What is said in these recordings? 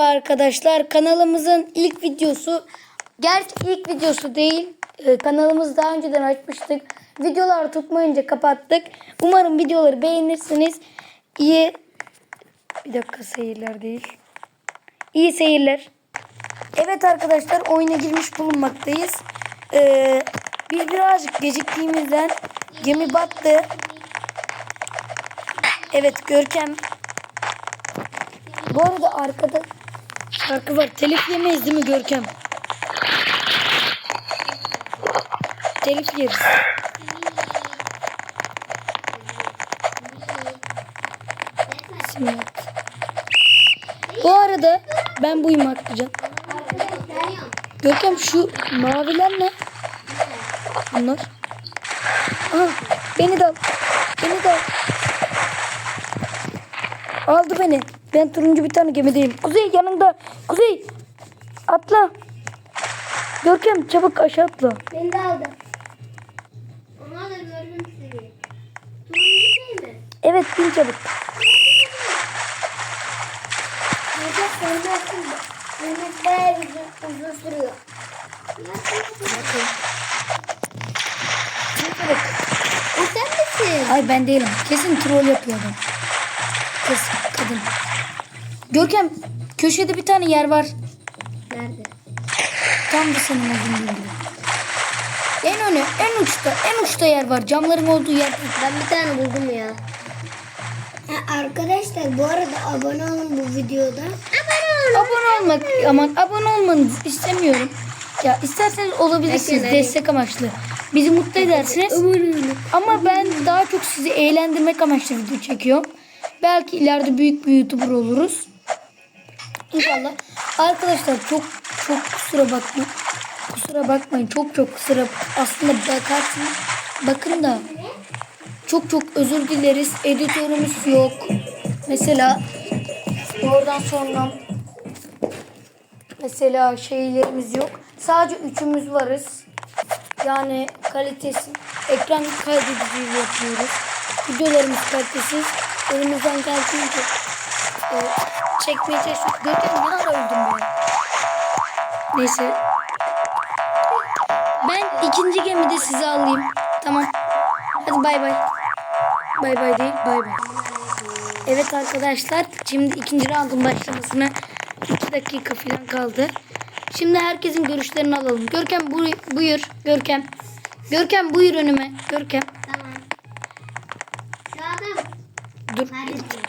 Merhaba arkadaşlar. Kanalımızın ilk videosu, gerçi ilk videosu değil. Ee, kanalımızı daha önceden açmıştık. Videolar tutmayınca kapattık. Umarım videoları beğenirsiniz. İyi bir dakika seyirler değil. İyi seyirler. Evet arkadaşlar oyuna girmiş bulunmaktayız. Ee, biz birazcık geciktiğimizden gemi battı. Evet Görkem bu arada arkada şarkı var. Telif yemeyiz değil mi Görkem? Telif yeriz. Şimdi. Bu arada ben buyum Haklıcan. Görkem şu maviler ne? Bunlar. Aha, beni de al. Beni de al. Aldı beni. Ben turuncu bir tane gemideyim. Kuzey yanında. Kuzey. Atla. Görkem çabuk aşağı atla. Beni de aldı. Ona da gördüm sizi. Turuncu şey mi? Evet bin çabuk. Burada söylersin de. Yemekler uzun, uzun sürüyor. Bin çabuk. O sen misin? Hayır ben değilim. Kesin troll yapıyor adam. Kız, kadın. Görkem köşede bir tane yer var. Nerede? Tam da senin olduğun gibi. En öne, en uçta, en uçta yer var. Camların olduğu yer. Ben bir tane buldum ya. arkadaşlar bu arada abone olun bu videoda. Abone olun. Abone olmak, aman abone olmanızı istemiyorum. Ya isterseniz olabilirsiniz Peki, destek amaçlı. Bizi mutlu edersiniz. Ama ben daha çok sizi eğlendirmek amaçlı video çekiyorum. Belki ileride büyük bir YouTuber oluruz. İnşallah. Arkadaşlar çok çok kusura bakmayın. Kusura bakmayın. Çok çok kusura aslında bakarsınız. Bakın da çok çok özür dileriz. Editörümüz yok. Mesela oradan sonra mesela şeylerimiz yok. Sadece üçümüz varız. Yani kalitesi ekran kaydedici yapıyoruz. Videolarımız kalitesiz. Elimizden geldiğince e, çekmeye çalışıyoruz. Görkem ne öldüm ben? Neyse. Ben ikinci gemide sizi alayım. Tamam. Hadi bay bay. Bay bay değil. Bay bay. Evet arkadaşlar. Şimdi ikinci roundun başlamasına 2 dakika falan kaldı. Şimdi herkesin görüşlerini alalım. Görkem buy- buyur. Görkem. Görkem buyur önüme. Görkem. Tamam. Dur.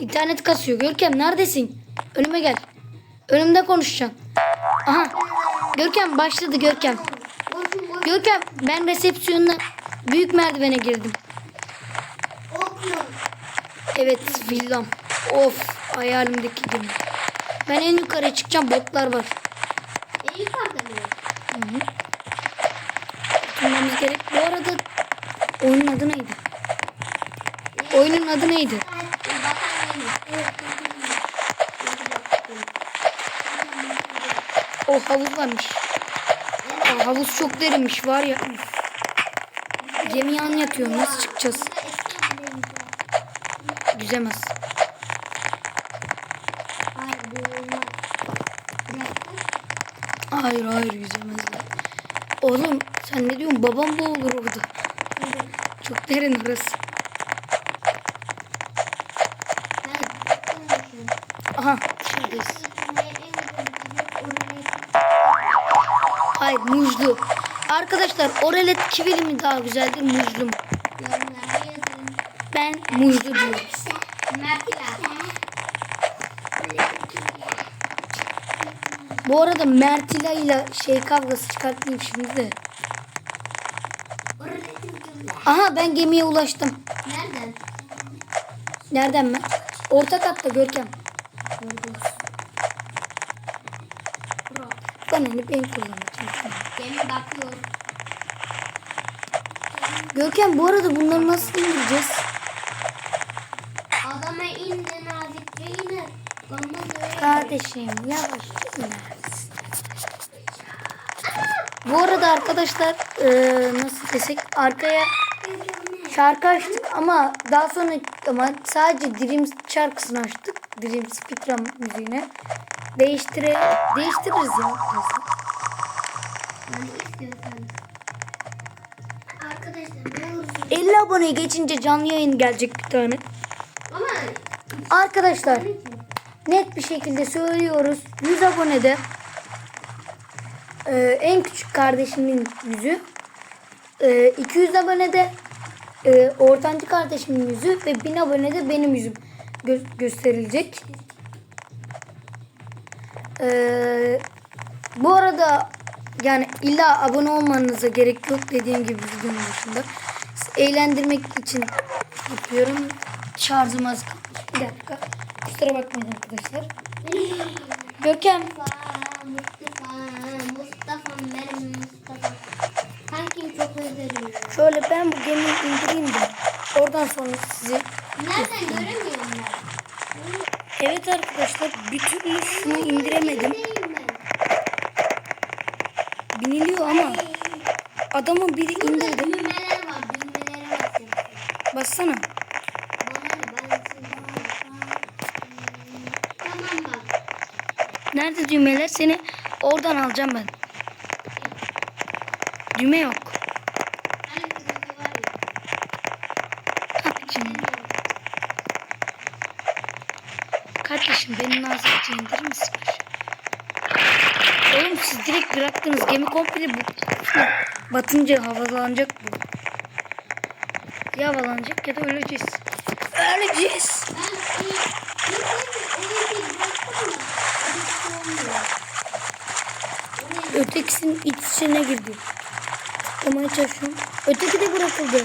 İnternet kasıyor. Görkem neredesin? Önüme gel. Önümde konuşacaksın. Aha. Görkem başladı Görkem. Görkem ben resepsiyonuna büyük merdivene girdim. Evet villam. Of hayalimdeki gibi. Ben en yukarıya çıkacağım botlar var. En yukarıda mı? Tutmamız gerek. Bu arada oyunun adı neydi? Oyunun adı neydi? O havuz varmış. Aa, havuz çok derinmiş var ya. Gemi yan yatıyor. Nasıl çıkacağız? Yüzemez. Hayır hayır yüzemezler. Oğlum sen ne diyorsun? Babam boğulur orada. Çok derin orası. Aha şuradayız. Hayır muzlu. Arkadaşlar oralet kivili mi daha güzeldir muzlu mu? Ben muzlu diyorum. Bu arada Mertila ile şey kavgası çıkartmayayım şimdi de. Aha ben gemiye ulaştım. Nereden? Nereden mi? Orta katta Görkem. Bana ne ben kullanacağım. Gemi bakıyor. Görkem bu arada bunları nasıl indireceğiz? Adama indi nazikçe iner. Bana böyle. Kardeşim yavaş. Bu arada arkadaşlar eee, nasıl desek arkaya şarkı açtık ama daha sonra ama sadece Dreams şarkısını açtık. Dreams Fitra müziğine. Değiştire, değiştiririz ya. birazdan. İstiyorsanız. Arkadaşlar ne olursun. 50 aboneye geçince canlı yayın gelecek bir tane. Ama Arkadaşlar net bir şekilde söylüyoruz. 100 abonede e, en küçük kardeşimin yüzü, e, 200 abonede e, ortancı kardeşimin yüzü ve 1000 abonede benim yüzüm gö- gösterilecek. E, bu arada yani illa abone olmanıza gerek yok dediğim gibi videonun başında. Eğlendirmek için yapıyorum. Şarjım az kalmış. Bir dakika. Kusura bakmayın arkadaşlar. Görkem Mustafa, Mustafa, Mustafa benim Mustafa. Kankim çok özledim. şöyle ben bu gemiyi indireyim de oradan sonra sizi Nereden göremiyorum ben? Evet arkadaşlar bir türlü şunu indiremedim. Biniliyor ama adamın biri indirdi. Bassana. Nerede düğmeler? Seni oradan alacağım ben. Düğme yok. Hani kızı var ya. Hah, şimdi. Kardeşim beni nazikçe indirir misin? Oğlum bıraktınız. Gemi komple bu. Batınca havalanacak bu. Ya havalanacak ya da öleceğiz. Öleceğiz. Ötekisinin iç içine girdi. Tıklamaya çalışıyorum. Öteki de bırakıldı.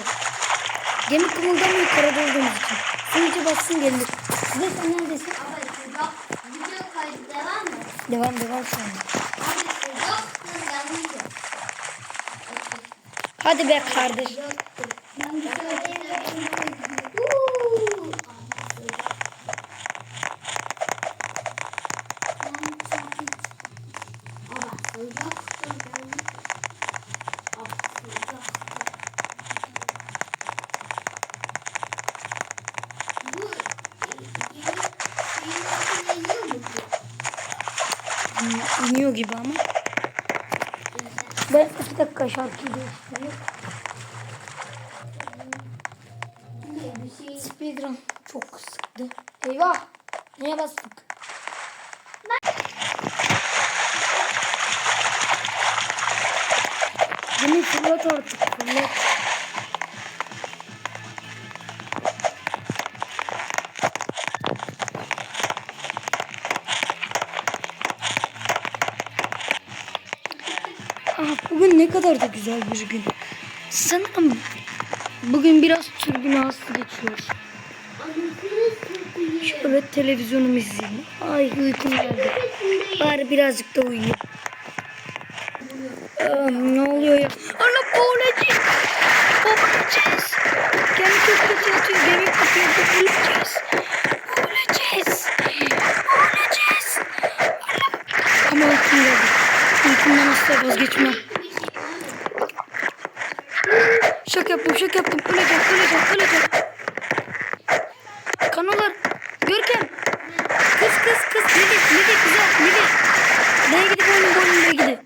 Gemi kımıldamıyor karada olduğumuz için. Suyucu bassın gelir. Size sen neredesin? Abi. Video kaydı devam mı? Devam devam şu an. Abi sıcaktır yanmayacak. Hadi be kardeş. Sıcaktır. Ben bir şey Uuu. Ama sıcaktır yanmayacak. Abi sıcaktır. Bu yeni yeni yiyor mu ki? Hmm, İniyor gibi ama. Ben iki dakika şarkıyı. Bir şey Speedrun çok sıktı. Eyvah. Neye bastık? Gemi fırlat artık fırlat. Kadar da güzel bir gün. Sanırım bugün biraz türbülanslı geçiyor. Şöyle televizyonumu izleyeyim. Ay uykum geldi. Bari birazcık da uyuyayım. Ah, ne oluyor ya? Allah boğulacağız. Boğulacağız. Gemi çok kötü yatıyor. Gemi kötü yatıyor. Boğulacağız. Boğulacağız. Boğulacağız. Allah. Ama uykum geldi. Uykumdan asla vazgeçmem. Şaka yaptım, şaka yaptım. Öleceğim, öleceğim, öleceğim. Kanalar. Görkem. Kız kız kız. Lidi, Lidi güzel, Lidi. Neye gidip oyunun boynuna gidi.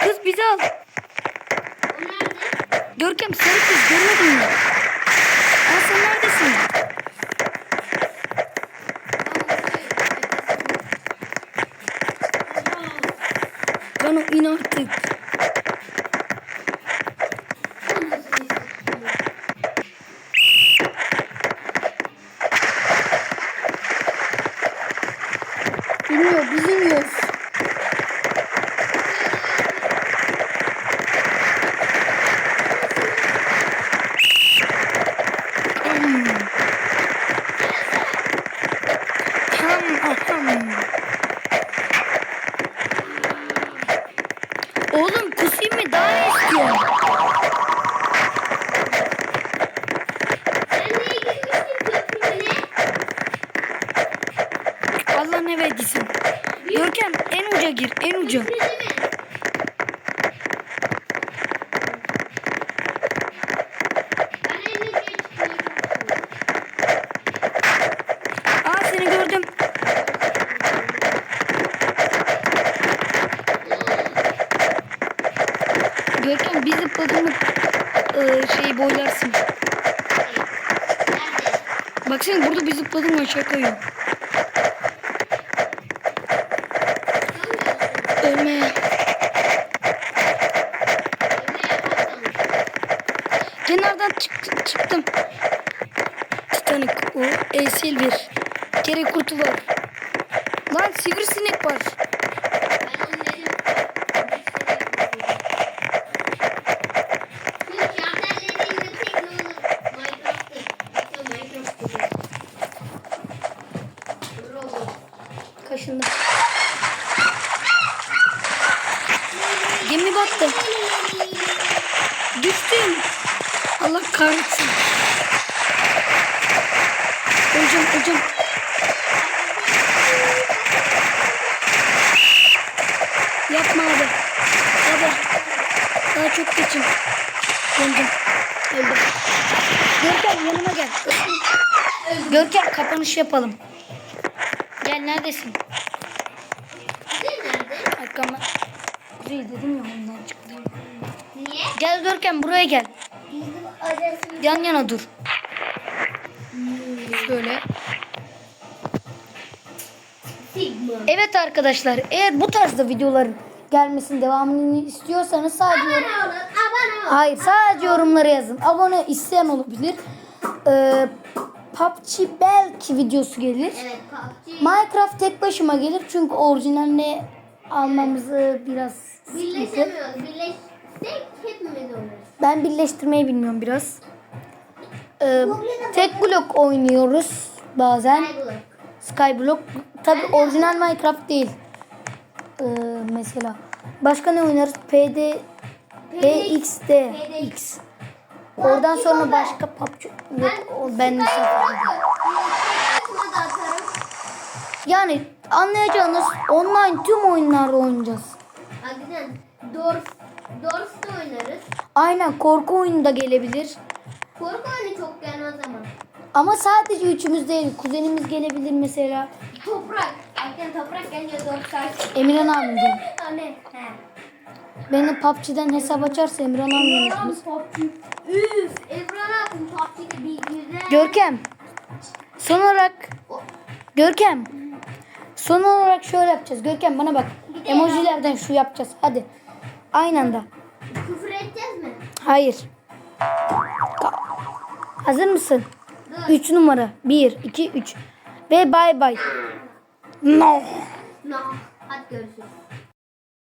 Kız bizi al. Görkem sarı kız görmedin mi? Aa sen neredesin? Kano in artık. Hocam. Seni gördüm. Görkem bir zıpladın mı e, ıı, şey boylarsın. Baksana burada bir zıpladım aşağı koyuyorum. Yapamamış. Kenardan çık- çıktım. Titanic o. Esil bir. Kere kurtu var. Lan sivrisinek var. Ben onu dedim. Bu şartellerinde tek ne olur? Minecraft'tır. Yoksa Minecraft'tır. Roblox. Kaşındım. Gemi battı. Düştüm. Allah kahretsin. Öleceğim öleceğim. Yapma abi. Abi. Geçim. Döndüm. Öldüm. Görkem yanıma gel. Görkem kapanış yapalım. Gel neredesin? Kuzey nerede? Arkama. Kuzey dedim ya ondan çıktı. Niye? Gel Görkem buraya gel. Yan yana dur. Şöyle. Sigma. Evet arkadaşlar eğer bu tarzda videoların gelmesinin devamını istiyorsanız sadece Abone olun. Hayır sadece yorumlara yazın. Abone isteyen olabilir. Ee, PUBG belki videosu gelir. Evet PUBG. Minecraft tek başıma gelir çünkü orijinalini almamızı biraz. Birleşemiyoruz. Birleşsek hepimiz oluruz. Ben birleştirmeyi bilmiyorum biraz. Ee, tek blok oynuyoruz bazen. Skyblock. Skyblock. Tabi orijinal Minecraft değil. Ee, mesela. Başka ne oynarız? PD PXD X. Oradan sonra başka PUBG yok. o Ben da atarım. Yani anlayacağınız online tüm oyunlarda oynayacağız. Hakikaten Dorf, Dorf'ta oynarız. Aynen korku oyunu da gelebilir. Korku oyunu çok gelmez ama. Ama sadece üçümüz değil. Kuzenimiz gelebilir mesela. Toprak. Hakikaten toprak gelince Dorf karşı. Emirhan diyor. Anne. He. Beni PUBG'den hesap açarsa yönetimiz. PUBG. Üf. Evren abim PUBG'de bir güzel. Görkem. Son olarak Görkem. Son olarak şöyle yapacağız. Görkem bana bak. Emojilerden şu yapacağız. Hadi. Aynı anda. Küfür edeceğiz mi? Hayır. Hazır mısın? Dur. 3 numara. 1, 2, 3. Ve bay bay. No. No. Hadi görüşürüz.